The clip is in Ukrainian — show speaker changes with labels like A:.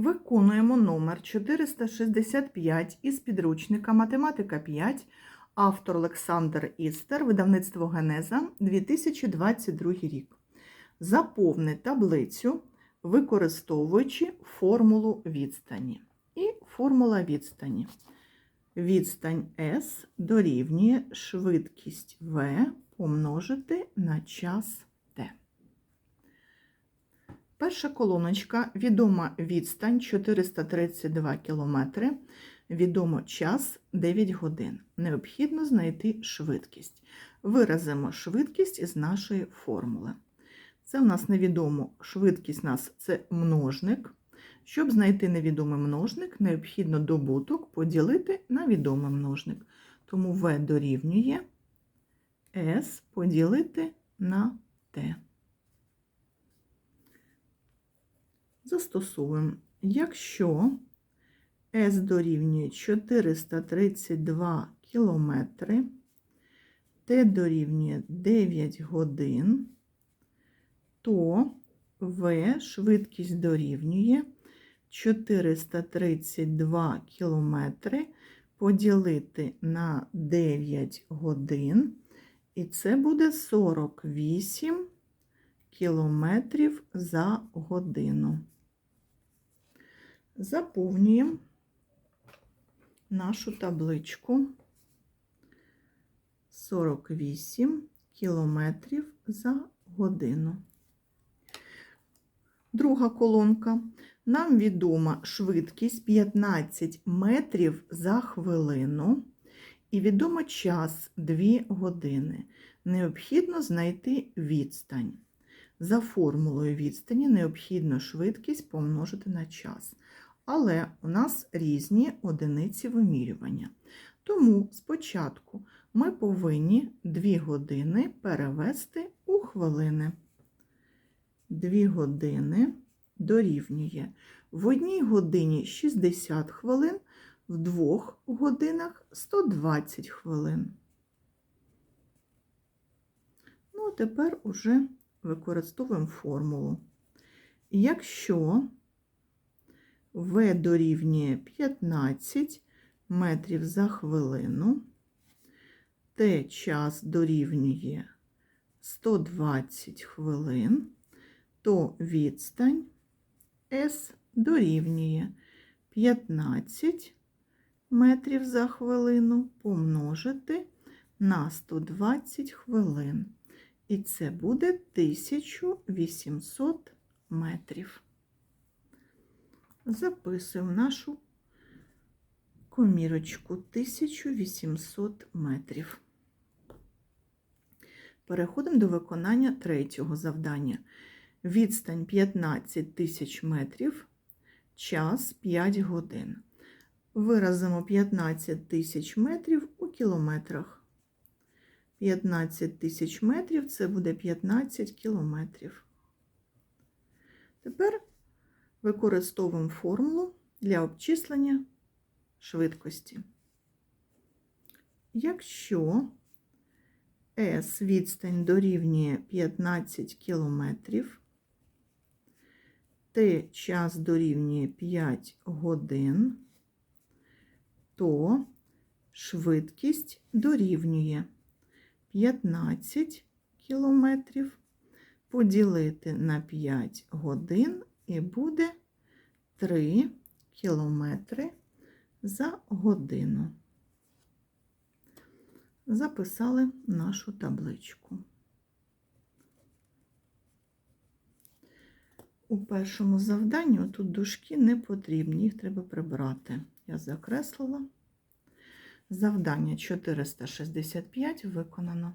A: Виконуємо номер 465 із підручника Математика 5, автор Олександр Істер, видавництво Генеза, 2022 рік. Заповни таблицю, використовуючи формулу відстані. І формула відстані. Відстань S дорівнює швидкість V помножити на час. Перша колоночка відома відстань 432 км, відомо час 9 годин. Необхідно знайти швидкість. Виразимо швидкість із нашої формули. Це у нас невідомо швидкість нас це множник. Щоб знайти невідомий множник, необхідно добуток поділити на відомий множник. Тому v дорівнює S поділити на t. Застосуємо, якщо S дорівнює 432 км, T дорівнює 9 годин, то V швидкість дорівнює 432 км поділити на 9 годин, і це буде 48 кілометрів за годину. Заповнюємо нашу табличку 48 кілометрів за годину. Друга колонка. Нам відома швидкість 15 метрів за хвилину і відомо час 2 години. Необхідно знайти відстань. За формулою відстані необхідно швидкість помножити на час. Але у нас різні одиниці вимірювання. Тому спочатку ми повинні 2 години перевести у хвилини. 2 години дорівнює в одній годині 60 хвилин, в двох годинах 120 хвилин. Ну, тепер уже використовуємо формулу. Якщо В дорівнює 15 метрів за хвилину, Т час дорівнює 120 хвилин, то відстань С дорівнює 15 метрів за хвилину помножити на 120 хвилин. І це буде 1800 метрів. Записуємо нашу комірочку 1800 метрів. Переходимо до виконання третього завдання. Відстань 15 тисяч метрів, час 5 годин. Виразимо 15 тисяч метрів у кілометрах. 15 тисяч метрів це буде 15 кілометрів. Тепер використовуємо формулу для обчислення швидкості. Якщо S відстань дорівнює 15 кілометрів, Т час дорівнює 5 годин, то швидкість дорівнює 15 кілометрів поділити на 5 годин і буде 3 кілометри за годину. Записали нашу табличку. У першому завданні тут дужки не потрібні, їх треба прибрати. Я закреслила. Завдання 465 виконано.